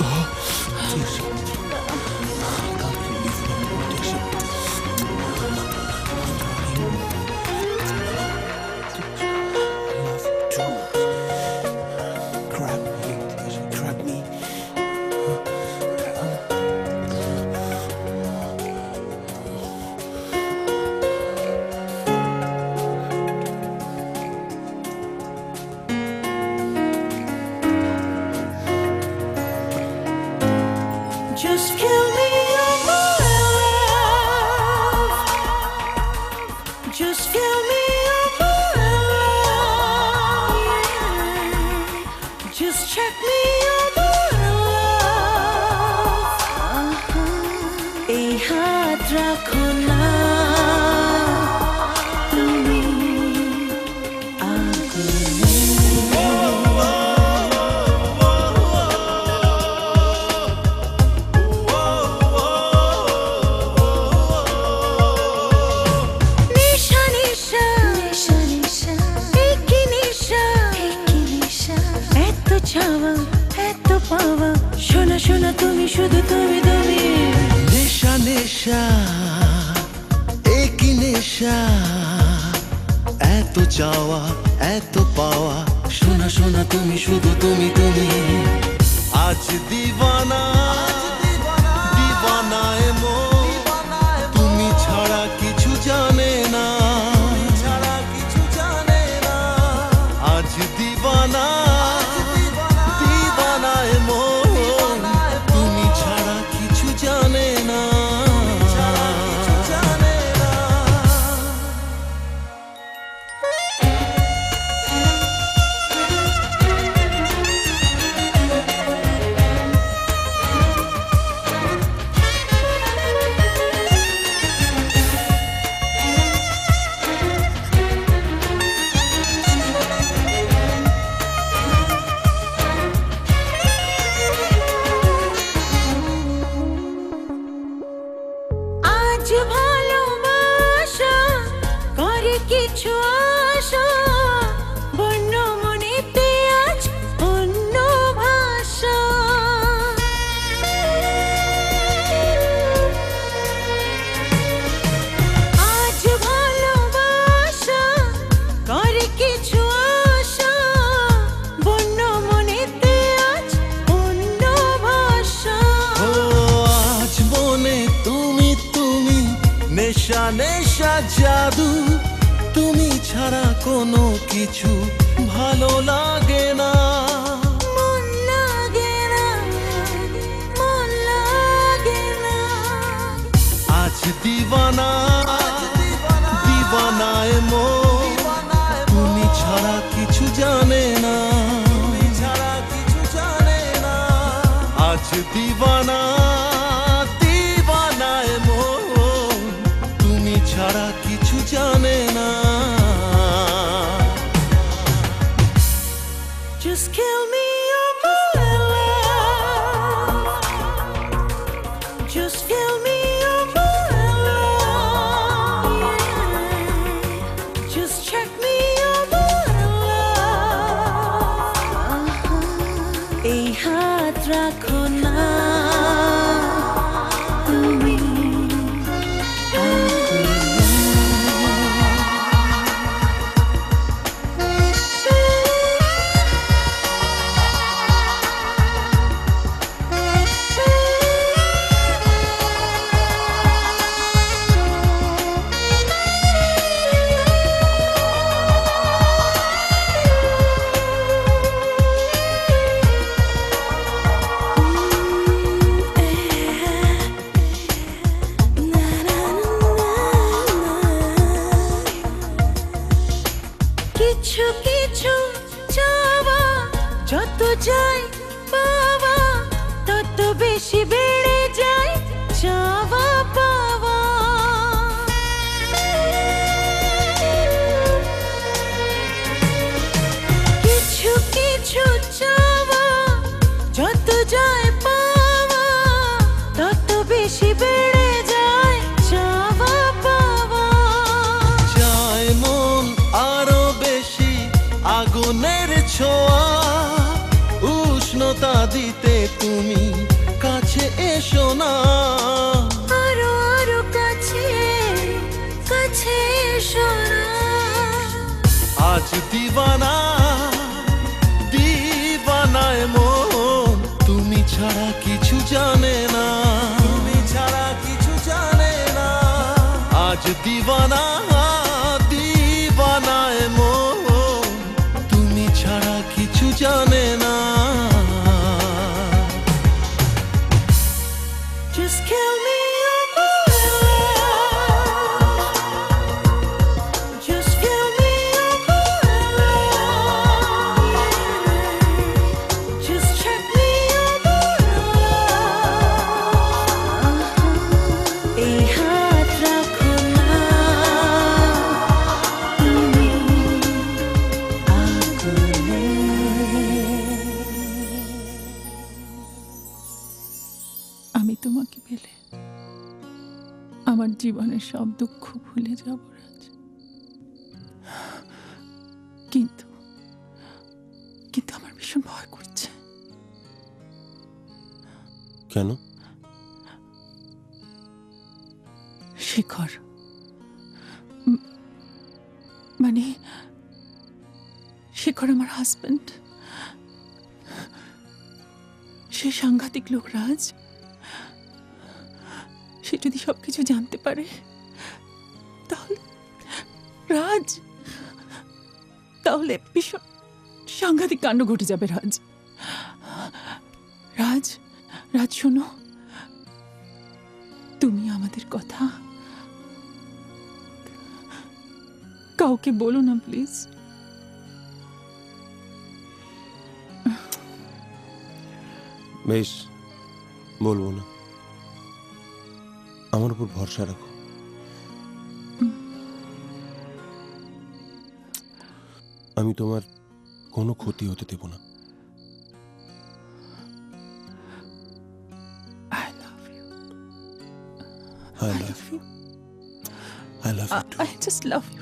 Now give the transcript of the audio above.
啊，这是。Just kill me, love. Just kill me, love. Just check me, পাওয়া। শোনা শোনা তুমি শুধু তুমি তুমি নেশা নেশা একই নেশা। এত চাওয়া এত পাওয়া। শোনা শোনা তুমি শুধু তুমি তুমি আজ দিবানা দিবানায় মন তুমি ছাড়া কিছু জানে না। ছাড়া কিছু জানে না। আজ দিবানা কিছু আশা বন্য মনেতে আজ অন্য ভাষা। আজ ভালোবাসা, করে কিছু আশা বন্য মনেতে আজ অন্য ভাষা। ও, আজ মনে তুমি তুমি নেশা নেশা, জাদু তুমি ছাড়া কোনো কিছু ভালো লাগে না। আজ দিবানা you যায়, পাওয়া তত বেশি বেড়ে যায় চাওয়া পাওয়া। কিছু কিছু চাওয়া যত যায়, পাওয়া তত বেশি বেড়ে যায় চাওয়া পাওয়া। চায় মন আরও বেশি, আগুনের ছোঁয়া উষ্ণতা দিতে তুমি কাছে এসো না। আরও আরও কাছে কাছে এসো না। আজ দিবানা দিবানায় মন তুমি ছাড়া কিছু জানে না। তুমি ছাড়া কিছু জানে না। আজ দিবানা দিবানায় মন তুমি ছাড়া কিছু জানে আমার জীবনের সব দুঃখ ভুলে যাব রাজ। কিন্তু কিন্তু আমার ভীষণ ভয় করছে। কেন? শেখর মানে শেখর আমার হাজব্যান্ড সে সাংঘাতিক লোক রাজ। সে যদি সবকিছু জানতে পারে, তাহলে রাজ, তাহলে ভীষণ সাংঘাতিক কাণ্ড ঘটে যাবে রাজ। রাজ রাজ শোনো, তুমি আমাদের কথা কাউকে বলো না, প্লিজ। বেশ, বলব না। আমার উপর ভরসা রাখো। আমি তোমার কোনো ক্ষতি হতে দেব না। I love you I love you. Love you I love you I just love you